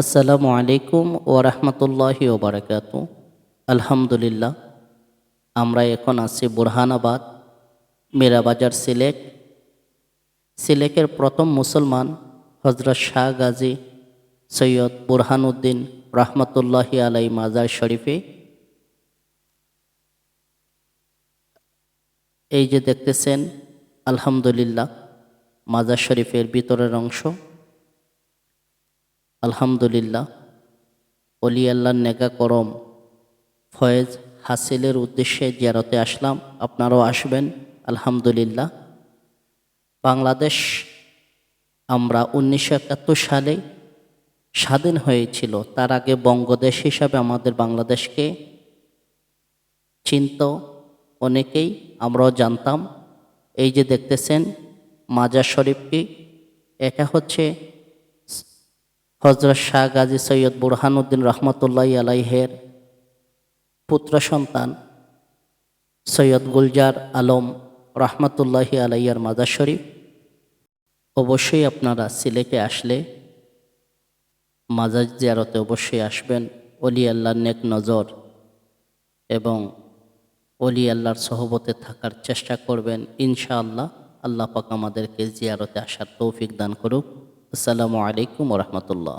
আসসালামু আলাইকুম ও রহমতুল্লাহি ওবরাকাত আলহামদুলিল্লাহ, আমরা এখন আছি বুরহানাবাদ, মীরাবাজার সিলেট। সিলেটের প্রথম মুসলমান হজরত শাহ গাজী সৈয়দ বুরহানুদ্দিন রহমতুল্লাহি আলাই মাজার শরীফে। এই যে দেখতেছেন, আলহামদুলিল্লাহ, মাজার শরীফের ভিতরের অংশ। আলহামদুলিল্লাহ অলি আল্লাহর নেগা করম, ফয়েজ হাসিলের উদ্দেশ্যে জিয়ারতে আসলাম। আপনারাও আসবেন, আলহামদুলিল্লাহ। বাংলাদেশ, আমরা উনিশশো একাত্তর সালে স্বাধীন হয়েছিল। তার আগে বঙ্গদেশ হিসাবে আমাদের বাংলাদেশকে চিনত অনেকেই, আমরাও জানতাম। এই যে দেখতেছেন মাজার শরীফটি এটা হচ্ছে হজরত শাহ গাজী সৈয়দ বুরহানুদ্দিন রহমতুল্লাহ আলাইহের পুত্র সন্তান সৈয়দ গুলজার আলম রহমতুল্লাহি আলাইয়ার মাজার শরীফ। অবশ্যই আপনারা সিলেটে আসলে মাজার জিয়ারতে অবশ্যই আসবেন। অলি আল্লাহর নেক নজর এবং অলি আল্লাহর সহবতে থাকার চেষ্টা করবেন। ইনশাআল্লাহ আল্লাহ পাক আমাদেরকে জিয়ারতে আসার তৌফিক দান করুক। আসসালামু আলাইকুম রহমতুল্লাহ।